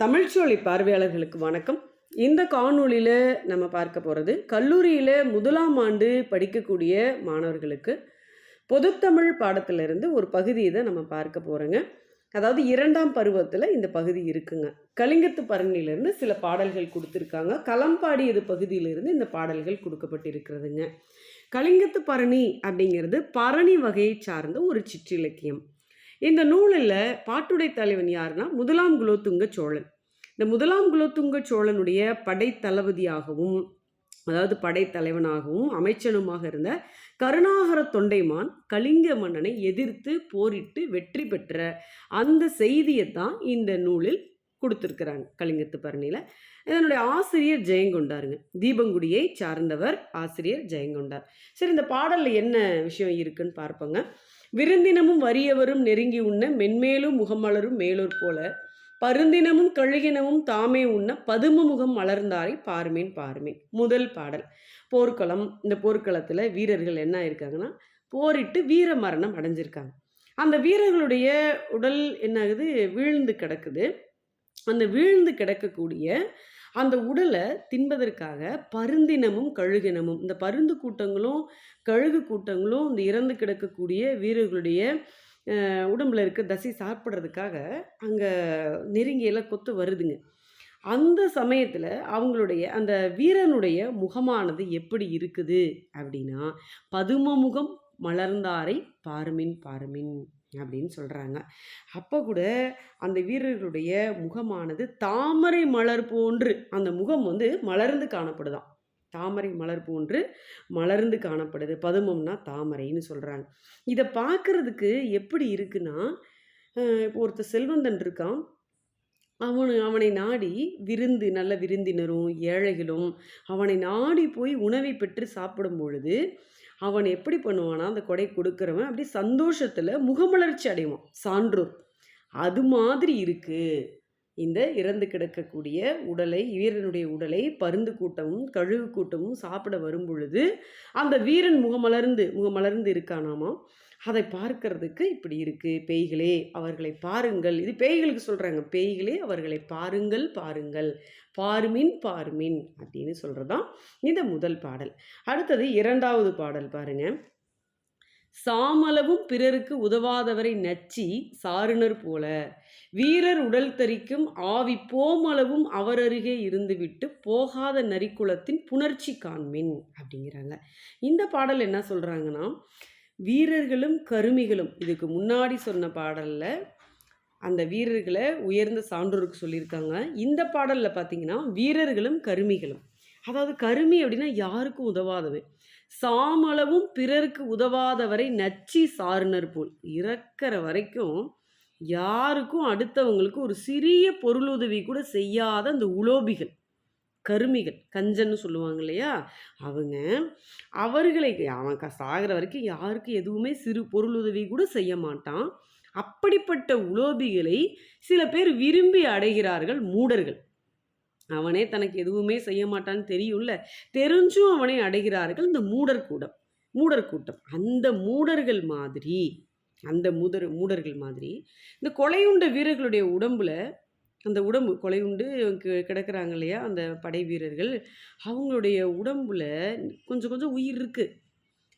தமிழ்ச்சொலி பார்வையாளர்களுக்கு வணக்கம். இந்த காணொளியில் நம்ம பார்க்க போகிறது கல்லூரியில் முதலாம் ஆண்டு படிக்கக்கூடிய மாணவர்களுக்கு பொதுத்தமிழ் பாடத்திலிருந்து ஒரு பகுதியை தான் நம்ம பார்க்க போகிறோங்க அதாவது இரண்டாம் பருவத்தில் இந்த பகுதி இருக்குங்க. கலிங்கத்து பரணியிலிருந்து சில பாடல்கள் கொடுத்துருக்காங்க. களம்பாடியது பகுதியிலிருந்து இந்த பாடல்கள் கொடுக்கப்பட்டிருக்கிறதுங்க. கலிங்கத்து பரணி அப்படிங்கிறது பரணி வகையை சார்ந்த ஒரு சிற்றிலக்கியம். இந்த நூலில் பாட்டுடை தலைவன் யாருன்னா முதலாம் குலோத்துங்க சோழன். இந்த முதலாம் குலோத்துங்க சோழனுடைய படைத்தளபதியாகவும் அதாவது படைத்தலைவனாகவும் அமைச்சனுமாக இருந்த கருணாகர தொண்டைமான் கலிங்க மன்னனை எதிர்த்து போரிட்டு வெற்றி பெற்ற அந்த செய்தியை தான் இந்த நூலில் கொடுத்துருக்குறாங்க கலிங்கத்து பரணியில். இதனுடைய ஆசிரியர் ஜெயங்கொண்டாருங்க. தீபங்குடியை சார்ந்தவர் ஆசிரியர் ஜெயங்கொண்டார். சரி இந்த பாடலில் என்ன விஷயம் இருக்குன்னு பார்ப்போங்க. விருந்தினமும் வறியவரும் நெருங்கி உண்ண மென்மேலும் முகம் மலரும் மேலூர் போல. பருந்தினமும் கழுகினமும் தாமே உண்ண பதும முகம் மலர்ந்தாரை பார்மேன் பார்மேன். முதல் பாடல். போர்க்களம். இந்த போர்க்களத்தில் வீரர்கள் என்ன இருக்காங்கன்னா போரிட்டு வீர மரணம் அடைஞ்சிருக்காங்க. அந்த வீரர்களுடைய உடல் என்ன ஆகுது வீழ்ந்து கிடக்குது. அந்த வீழ்ந்து கிடக்கக்கூடிய அந்த உடலை தின்பதற்காக பருந்தினமும் கழுகினமும். இந்த பருந்து கூட்டங்களும் கழுகு கூட்டங்களும் இந்த இறந்து கிடக்கக்கூடிய வீரர்களுடைய உடம்புல இருக்க தசை சாப்பிட்றதுக்காக அங்கே நெருங்கியெல்லாம் கொத்து வருதுங்க. அந்த சமயத்தில் அவங்களுடைய அந்த வீரனுடைய முகமானது எப்படி இருக்குது அப்படின்னா பதும முகம் மலர்ந்தாரை பாருமின் பாருமின். அப்படின்னு சொல்கிறாங்க அப்போ கூட அந்த வீரர்களுடைய முகமானது தாமரை மலர் போன்று அந்த முகம் வந்து மலர்ந்து காணப்படுதான். தாமரை மலர் போன்று மலர்ந்து காணப்படுது. பதுமம்னா தாமரைன்னு சொல்கிறாங்க இதை பார்க்குறதுக்கு எப்படி இருக்குன்னா இப்போ ஒருத்தர் செல்வந்தன் இருக்கான். அவனு அவனை நாடி விருந்து நல்ல விருந்தினரும் ஏழைகளும் அவனை நாடி போய் உணவை பெற்று சாப்பிடும் பொழுது அவன் எப்படி பண்ணுவானா அந்த கொடை கொடுக்குறவன் அப்படி சந்தோஷத்தில் முகமலர்ச்சி அடைவான் சான்றோர் அது மாதிரி இருக்குது இந்த இறந்து கிடக்கக்கூடிய உடலை வீரனுடைய உடலை பருந்து கூட்டமும் கழுகு கூட்டமும் சாப்பிட வரும் பொழுது அந்த வீரன் முகமலர்ந்து முகமலர்ந்து இருக்கானாமா? அதை பார்க்கறதுக்கு இப்படி இருக்குது பேய்களே அவர்களை பாருங்கள். இது பேய்களுக்கு சொல்கிறாங்க பேய்களே அவர்களை பாருங்கள் பாருங்கள். பார்மின் பார்மின் அப்படின்னு சொல்கிறதான் இந்த முதல் பாடல். அடுத்தது இரண்டாவது பாடல் பாருங்க. சாமளவும் பிறருக்கு உதவாதவரை நச்சி சாருணர் போல. வீரர் உடல் தரிக்கும் ஆவி போமளவும் அவர் அருகே இருந்துவிட்டு போகாத நரிக்குலத்தின் புணர்ச்சி காண்மின் அப்படிங்கிறாங்க. இந்த பாடல் என்ன சொல்கிறாங்கன்னா வீரர்களும் கருமிகளும் இதுக்கு முன்னாடி சொன்ன பாடலில் அந்த வீரர்களை உயர்ந்த சான்றோருக்கு சொல்லியிருக்காங்க. இந்த பாடலில் பார்த்தீங்கன்னா வீரர்களும் கருமிகளும். அதாவது கருமி அப்படின்னா யாருக்கும் உதவாதவை சாமளவும் பிறருக்கு உதவாதவரை நச்சி சாருனர் போல். இறக்கிற வரைக்கும் யாருக்கும் அடுத்தவங்களுக்கு ஒரு சிறிய பொருளுதவி கூட செய்யாத அந்த உலோபிகள். கருமிகள் கஞ்சன்னு சொல்லுவாங்க இல்லையா? அவங்க அவர்களை அவன் சாகிற வரைக்கும் யாருக்கும் எதுவுமே சிறு பொருள் உதவி கூட செய்ய மாட்டான். அப்படிப்பட்ட உலோபிகளை சில பேர் விரும்பி அடைகிறார்கள் மூடர்கள். அவனே தனக்கு எதுவுமே செய்ய மாட்டான்னு தெரியும்ல? தெரிஞ்சும் அவனை அடைகிறார்கள் இந்த மூடர் கூட்டம் மூடர் கூட்டம். அந்த மூடர்கள் மாதிரி அந்த மூடர் மூடர்கள் மாதிரி இந்த கொலையுண்ட வீரர்களுடைய உடம்புல அந்த உடம்பு கொலை உண்டு கிடக்கிறாங்க இல்லையா அந்த படை வீரர்கள். அவங்களுடைய உடம்புல கொஞ்சம் கொஞ்சம் உயிர் இருக்குது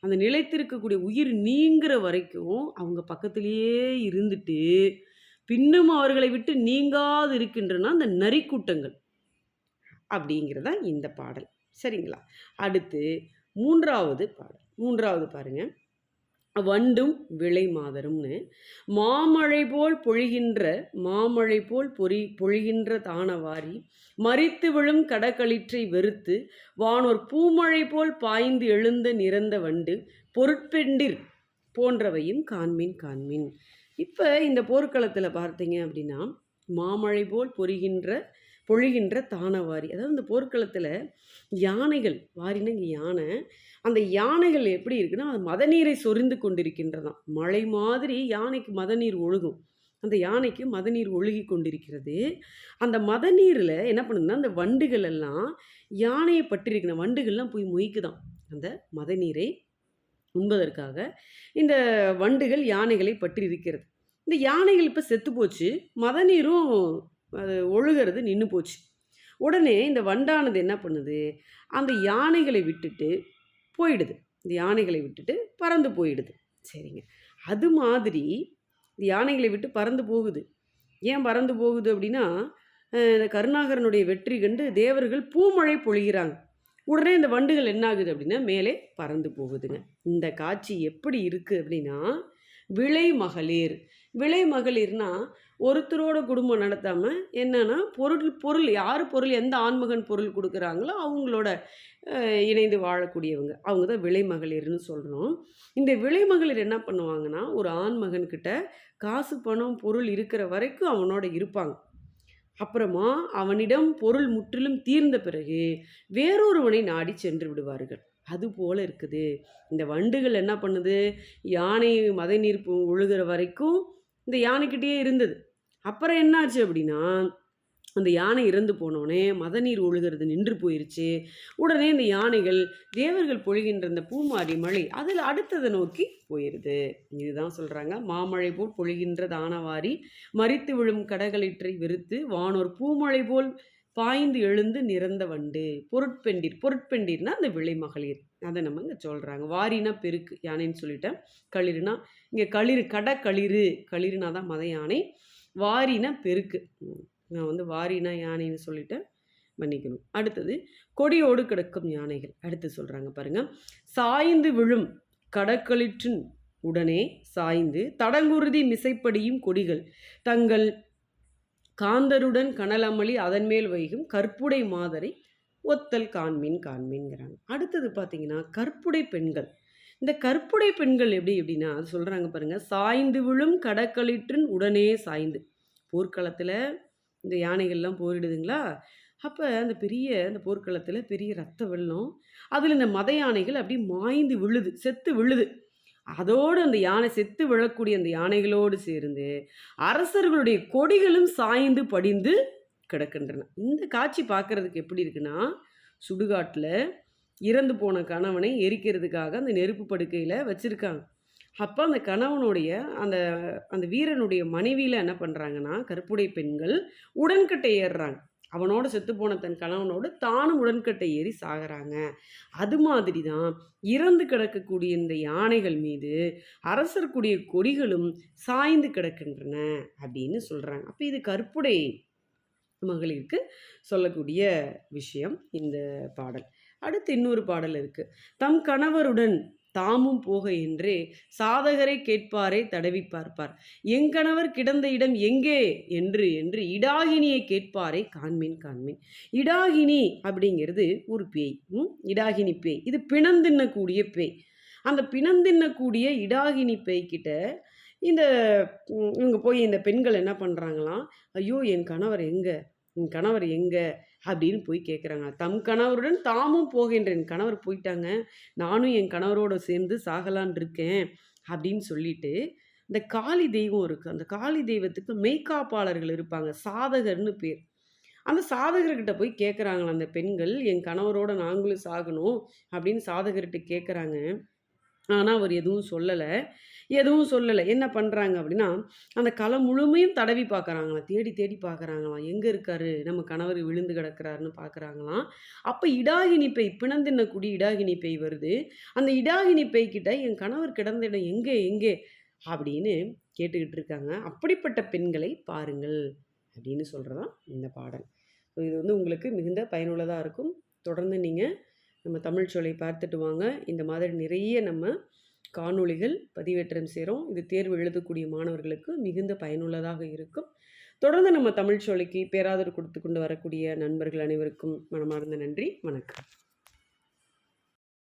அந்த நிலைத்திருக்கக்கூடிய உயிர் நீங்குற வரைக்கும் அவங்க பக்கத்திலேயே இருந்துட்டு பின்னும் அவர்களை விட்டு நீங்காது இருக்கின்றன அந்த நரிக்கூட்டங்கள் அப்படிங்கிறதா இந்த பாடல். சரிங்களா? அடுத்து மூன்றாவது பாடல். மூன்றாவது பாருங்கள் வண்டும் விளை மாதரும்னு. மாமழை போல் பொழிகின்ற மாமழை போல் பொறி பொழிகின்ற தானவாரி மறித்து விழும் கடக்களிற்றை வெறுத்து வானோர் பூமழை போல் பாய்ந்து எழுந்த நிறந்த வண்டு பொருட்பெண்டிர் போன்றவையும் காண்மின் காண்மின். இப்போ இந்த போர்க்களத்தில் பார்த்தீங்க அப்படின்னா மாமழை போல் பொறிகின்ற பொழிகின்ற தானவாரி. அதாவது இந்த போர்க்களத்தில் யானைகள் வாரினா இங்கே யானை அந்த யானைகள் எப்படி இருக்குன்னா அது மதநீரை சொரிந்து கொண்டிருக்கின்றதாம். மழை மாதிரி யானைக்கு மதநீர் ஒழுகும். அந்த யானைக்கு மதநீர் ஒழுகி கொண்டிருக்கிறது. அந்த மதநீரில் என்ன பண்ணுதுன்னா அந்த வண்டுகள் எல்லாம் யானையை பற்றிருக்கிற வண்டுகள்லாம் போய் மொய்க்குதாம். அந்த மதநீரை உண்பதற்காக இந்த வண்டுகள் யானைகளை பற்றி இருக்கிறது இந்த யானைகள் இப்போ செத்து போச்சு. மதநீரும் அது ஒழுகிறது நின்று போச்சு. உடனே இந்த வண்டானது என்ன பண்ணுது? அந்த யானைகளை விட்டுட்டு போயிடுது. இந்த யானைகளை விட்டுட்டு பறந்து போயிடுது. சரிங்க. அது மாதிரி இந்த யானைகளை விட்டு பறந்து போகுது. ஏன் பறந்து போகுது அப்படின்னா இந்த கருணாகரனுடைய வெற்றி கண்டு தேவர்கள் பூமழை பொழிகிறாங்க. உடனே இந்த வண்டுகள் என்ன ஆகுது அப்படின்னா மேலே பறந்து போகுதுங்க. இந்த காட்சி எப்படி இருக்குது அப்படின்னா விளை மகளிர் விலை மகளிர்னா ஒருத்தரோட குடும்பம் நடத்தாமல் என்னன்னா பொருள் பொருள் யார் பொருள் எந்த ஆண்மகன் பொருள் கொடுக்குறாங்களோ அவங்களோட இணைந்து வாழக்கூடியவங்க. அவங்க தான் விலை மகளிர்னு சொல்கிறோம் இந்த விலை மகளிர் என்ன பண்ணுவாங்கன்னா ஒரு ஆண்மகன்கிட்ட காசு பணம் பொருள் இருக்கிற வரைக்கும் அவனோட இருப்பாங்க. அப்புறமா அவனிடம் பொருள் முற்றிலும் தீர்ந்த பிறகு வேறொருவனை நாடி சென்று விடுவார்கள். அது போல இருக்குது. இந்த வண்டுகள் என்ன பண்ணுது? யானை மத நீர் ஒழுகிற ஒழுகுற வரைக்கும் இந்த யானைக்கிட்டேயே இருந்தது. அப்புறம் என்னாச்சு அப்படின்னா அந்த யானை இறந்து போனோடனே மத நீர் ஒழுகிறது நின்று போயிருச்சு. உடனே இந்த யானைகள் தேவர்கள் பொழிகின்ற இந்த பூமாரி மழை அதில் அடுத்ததை நோக்கி போயிடுது இதுதான் சொல்கிறாங்க மாமழை போல் பொழிகின்ற தானவாரி மறித்து விழும் கடகளிற்றை வெறுத்து வானோர் பூமழை போல் பாய்ந்து எழுந்து நிறந்த வண்டு. பொருட்பெண்டிர் பொருட்பெண்டிர்னா அந்த விளை மகளிர் அதை நம்ம இங்கே சொல்கிறாங்க வாரினா பெருக்கு யானைன்னு சொல்லிட்டேன். களிறுனா இங்கே களிறு கடக்களிறு களிறுனா தான் மத யானை. வாரினா பெருக்கு. நான் வந்து வாரினா யானைன்னு சொல்லிட்டேன். மன்னிக்கணும். அடுத்தது கொடியோடு கிடக்கும் யானைகள். அடுத்து சொல்கிறாங்க பாருங்கள் சாய்ந்து விழும் கடக்களிற்றின் உடனே சாய்ந்து தடங்குருதி மிசைப்படியும் கொடிகள். தங்கள் காந்தருடன் கனலமளி அதன் மேல் வைகும் கற்புடை மாதரை ஒத்தல் காண்மீன் காண்மீன்கிறாங்க. அடுத்தது பார்த்தீங்கன்னா கற்புடை பெண்கள். இந்த கற்புடை பெண்கள் எப்படி எப்படின்னா அது சொல்கிறாங்க பாருங்கள் சாய்ந்து விழும் கடக்களிற்றின் உடனே சாய்ந்து. போர்க்களத்தில் இந்த யானைகள்லாம் போரிடுதுங்களா? அப்போ அந்த பெரிய அந்த போர்க்களத்தில் பெரிய ரத்த வெள்ளம் அதில் இந்த மத யானைகள் அப்படி மாய்ந்து விழுது செத்து விழுது. அதோடு அந்த யானை செத்து விழக்கூடிய அந்த யானைகளோடு சேர்ந்து அரசர்களுடைய கொடிகளும் சாய்ந்து படிந்து கிடக்கின்றன. இந்த காட்சி பார்க்கறதுக்கு எப்படி இருக்குன்னா சுடுகாட்டில் இறந்து போன கணவனை எரிக்கிறதுக்காக அந்த நெருப்பு படுக்கையில் வச்சுருக்காங்க. அப்போ அந்த கணவனுடைய அந்த அந்த வீரனுடைய மனைவியில் என்ன பண்ணுறாங்கன்னா கருப்புடை பெண்கள் உடன்கட்டை ஏறுறாங்க. அவனோட செத்து போன தன் கணவனோடு தானும் உடன்கட்டை ஏறி சாகிறாங்க. அது மாதிரி தான் இறந்து கிடக்கக்கூடிய இந்த யானைகள் மீது அரசர்க்குடைய கொடிகளும் சாய்ந்து கிடக்கின்றன அப்படின்னு சொல்கிறாங்க அப்போ இது கற்புடை மகளிருக்கு சொல்லக்கூடிய விஷயம் இந்த பாடல். அடுத்து இன்னொரு பாடல் இருக்கு. தம் கணவருடன் தாமும் போக என்றே சாதகரை கேட்பாரே தடவி பார்ப்பார். எங்கணவர் கிடந்த இடம் எங்கே? என்று என்று இடாகினியை கேட்பாரே காண்மீன் காண்மீன். இடாகினி அப்படிங்கிறது ஒரு பேய். ம்? இடாகினி பேய். இது பிணந்தின்னக்கூடிய பேய். அந்த பிணந்தின்னக்கூடிய இடாகினி பேய்கிட்ட இந்த இவங்க போய் இந்த பெண்கள் என்ன பண்ணுறாங்களாம் ஐயோ என் கணவர் எங்கே? என் கணவர் எங்கே? அப்படின்னு போய் கேட்குறாங்க தம் கணவருடன் தாமும் போகின்ற என் கணவர் போயிட்டாங்க. நானும் என் கணவரோடு சேர்ந்து சாகலான் இருக்கேன் அப்படின்னு சொல்லிட்டு இந்த காளி தெய்வம் இருக்குது அந்த காளி தெய்வத்துக்கு மெய்காப்பாளர்கள் இருப்பாங்க. சாதகர்னு பேர். அந்த சாதகர்கிட்ட போய் கேட்குறாங்களா அந்த பெண்கள் என் கணவரோட நாங்களும் சாகணும் அப்படின்னு சாதகர்கிட்ட கேட்குறாங்க ஆனால் அவர் எதுவும் சொல்லலை. எதுவும் சொல்லலை. என்ன பண்ணுறாங்க அப்படின்னா அந்த களை முழுமையும் தடவி பார்க்குறாங்களாம் தேடி தேடி பார்க்குறாங்களாம் எங்கே இருக்காரு? நம்ம கணவர் விழுந்து கிடக்கிறாருன்னு பார்க்குறாங்களாம் அப்போ இடாகினி பை பிணந்தின்ன குடி இடாகினி பை வருது. அந்த இடாகினி கிட்ட என் கணவர் கிடந்த இடம் எங்கே எங்கே? அப்படின்னு கேட்டுக்கிட்டு இருக்காங்க. அப்படிப்பட்ட பெண்களை பாருங்கள் அப்படின்னு சொல்கிறதான் இந்த பாடல். ஸோ இது வந்து உங்களுக்கு மிகுந்த பயனுள்ளதாக இருக்கும். தொடர்ந்து நீங்கள் நம்ம தமிழ் சொல்லை பார்த்துட்டு வாங்க. இந்த மாதிரி நிறைய நம்ம காணொளிகள் பதிவேற்றம் செய்கிறோம் இது தேர்வு எழுதக்கூடிய மாணவர்களுக்கு மிகுந்த பயனுள்ளதாக இருக்கும். தொடர்ந்து நம்ம தமிழ் சோலைக்கு பேராதரவு கொடுத்து கொண்டு வரக்கூடிய நண்பர்கள் அனைவருக்கும் மனமார்ந்த நன்றி. வணக்கம்.